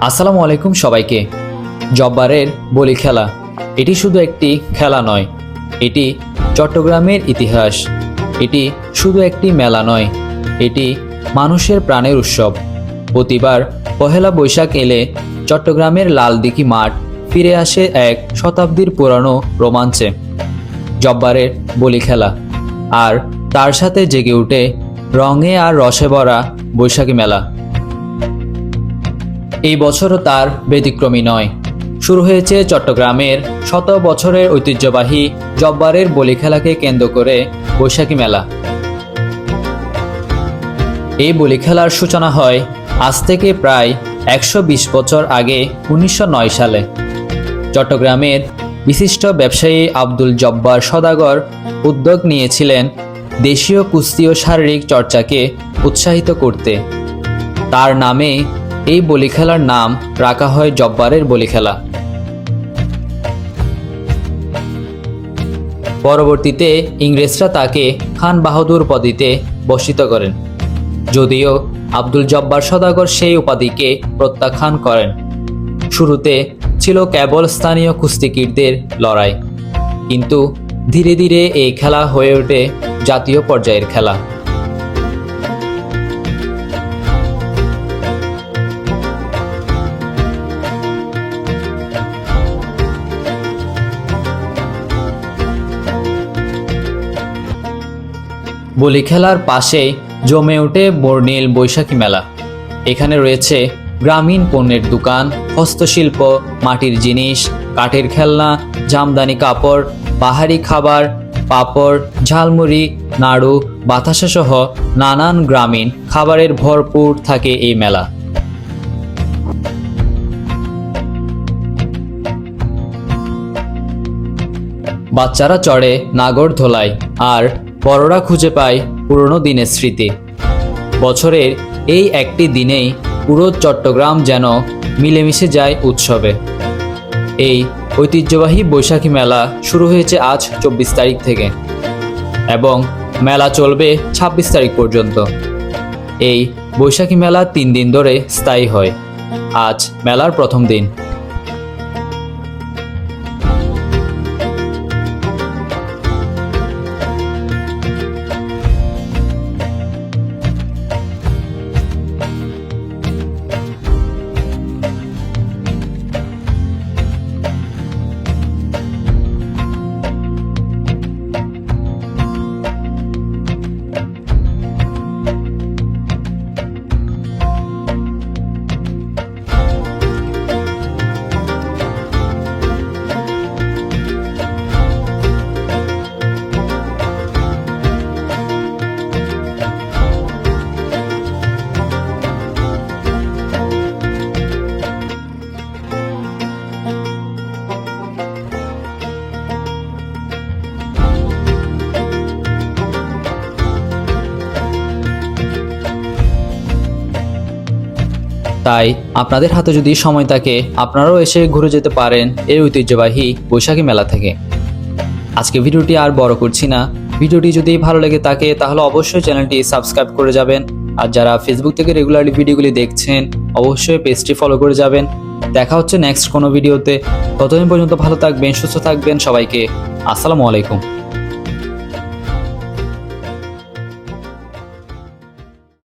আসসালামু আলাইকুম সবাইকে। জব্বারের বলি খেলা। এটি শুধু একটি খেলা নয়, এটি চট্টগ্রামের ইতিহাস। এটি শুধু একটি মেলা নয়, এটি মানুষের প্রাণের উৎসব। প্রতিবার পহেলা বৈশাখ এলে চট্টগ্রামের লালদিঘি মাঠ ফিরে আসে এক শতাব্দীর পুরানো রোমাঞ্চে। জব্বারের বলি খেলা। আর তার সাথে জেগে ওঠে রঙে আর রসে ভরা বৈশাখী মেলা। এই বছরও তার ব্যতিক্রমী নয়। শুরু হয়েছে চট্টগ্রামের শত বছরের ঐতিহ্যবাহী জব্বারের বলি খেলাকে কেন্দ্র করে বৈশাখী মেলা। এই বলি খেলার সূচনা হয় আজ থেকে প্রায় একশো বিশ বছর আগে উনিশশো নয় সালে। চট্টগ্রামের বিশিষ্ট ব্যবসায়ী আব্দুল জব্বার সদাগর উদ্যোগ নিয়েছিলেন দেশীয় কুস্তি ও শারীরিক চর্চাকে উৎসাহিত করতে। তার নামে এই বলি খেলার নাম রাখা হয় জব্বারের বলি খেলা পরবর্তীতে ইংরেজরা তাকে খান বাহাদুর উপাধিতে বর্ষিত করেন। যদিও আব্দুল জব্বার সদাগর সেই উপাধিকে প্রত্যাখ্যান করেন। শুরুতে ছিল কেবল স্থানীয় কুস্তিগীরদের লড়াই। কিন্তু ধীরে ধীরে এই খেলা হয়ে ওঠে জাতীয় পর্যায়ের খেলা। বলি খেলার পাশেই জমে ওঠে বর্ণিল বৈশাখী মেলা। এখানে রয়েছে গ্রামীণ পণ্যের দোকান, হস্তশিল্প, মাটির জিনিস, কাঠের খেলনা, জামদানি কাপড়, পাহাড়ি খাবার, পাপড়, ঝালমুড়ি, নাড়ু বাতাসা সহ নানান গ্রামীণ খাবারের ভরপুর থাকে এই মেলা। বাচ্চারা চড়ে নাগর ধোলায় আর বড়রা খুঁজে পায় পুরনো দিনের স্মৃতি। বছরের এই একটি দিনেই পুরো চট্টগ্রাম যেন মিলেমিশে যায় উৎসবে। এই ঐতিহ্যবাহী বৈশাখী মেলা শুরু হয়েছে আজ চব্বিশ তারিখ থেকে এবং মেলা চলবে ছাব্বিশ তারিখ পর্যন্ত। এই বৈশাখী মেলা তিন দিন ধরে স্থায়ী হয়। আজ মেলার প্রথম দিন। তাই আপনাদের হাতে যদি সময় থাকে, আপনারাও এসে ঘুরে যেতে পারেন এই ঐতিহ্যবাহী বৈশাখী মেলা থেকে। আজকে ভিডিওটি আর বড় করছি না। ভিডিওটি যদি ভালো লেগে থাকে, তাহলে অবশ্যই চ্যানেলটি সাবস্ক্রাইব করে যাবেন। আর যারা ফেসবুক থেকে রেগুলারলি ভিডিওগুলি দেখছেন, অবশ্যই পেজটি ফলো করে যাবেন। দেখা হচ্ছে নেক্সট কোনো ভিডিওতে। ততদিন পর্যন্ত ভালো থাকবেন, সুস্থ থাকবেন সবাইকে। আসসালামু আলাইকুম।